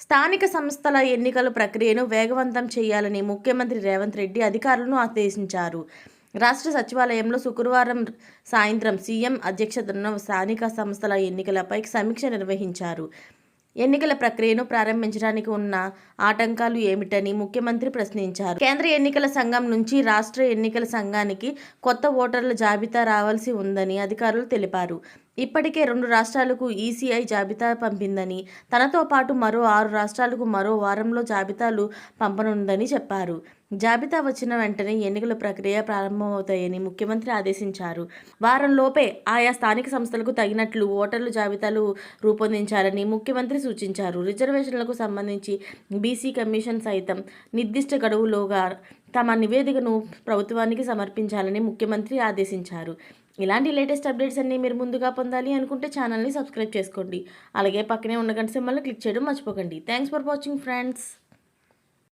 స్థానిక సంస్థల ఎన్నికల ప్రక్రియను వేగవంతం చేయాలని ముఖ్యమంత్రి రేవంత్ రెడ్డి అధికారులను ఆదేశించారు. రాష్ట్ర సచివాలయంలో శుక్రవారం సాయంత్రం సీఎం అధ్యక్షతన స్థానిక సంస్థల ఎన్నికలపై సమీక్ష నిర్వహించారు. ఎన్నికల ప్రక్రియను ప్రారంభించడానికి ఉన్న ఆటంకాలు ఏమిటని ముఖ్యమంత్రి ప్రశ్నించారు. కేంద్ర ఎన్నికల సంఘం నుంచి రాష్ట్ర ఎన్నికల సంఘానికి కొత్త ఓటర్ల జాబితా రావాల్సి ఉందని అధికారులు తెలిపారు. ఇప్పటికే రెండు రాష్ట్రాలకు ఈసీఐ జాబితా పంపిందని తనతో పాటు మరో ఆరు రాష్ట్రాలకు మరో వారంలో జాబితాలు పంపనుందని చెప్పారు. జాబితా వచ్చిన వెంటనే ఎన్నికల ప్రక్రియ ప్రారంభమవుతాయని ముఖ్యమంత్రి ఆదేశించారు. వారంలోపే ఆయా స్థానిక సంస్థలకు తగినట్లు ఓటర్ల జాబితాలు రూపొందించాలని ముఖ్యమంత్రి సూచించారు. రిజర్వేషన్లకు సంబంధించి బీసీ కమిషన్ సైతం నిర్దిష్ట గడువులోగా తమ నివేదికను ప్రభుత్వానికి సమర్పించాలని ముఖ్యమంత్రి ఆదేశించారు. ఇలాంటి లేటెస్ట్ అప్డేట్స్ అన్నీ మీరు ముందుగా పొందాలి అనుకుంటే ఛానల్ని సబ్స్క్రైబ్ చేసుకోండి. అలాగే పక్కనే ఉన్న గంట సింబల్ని క్లిక్ చేయడం మర్చిపోకండి. Thanks for watching friends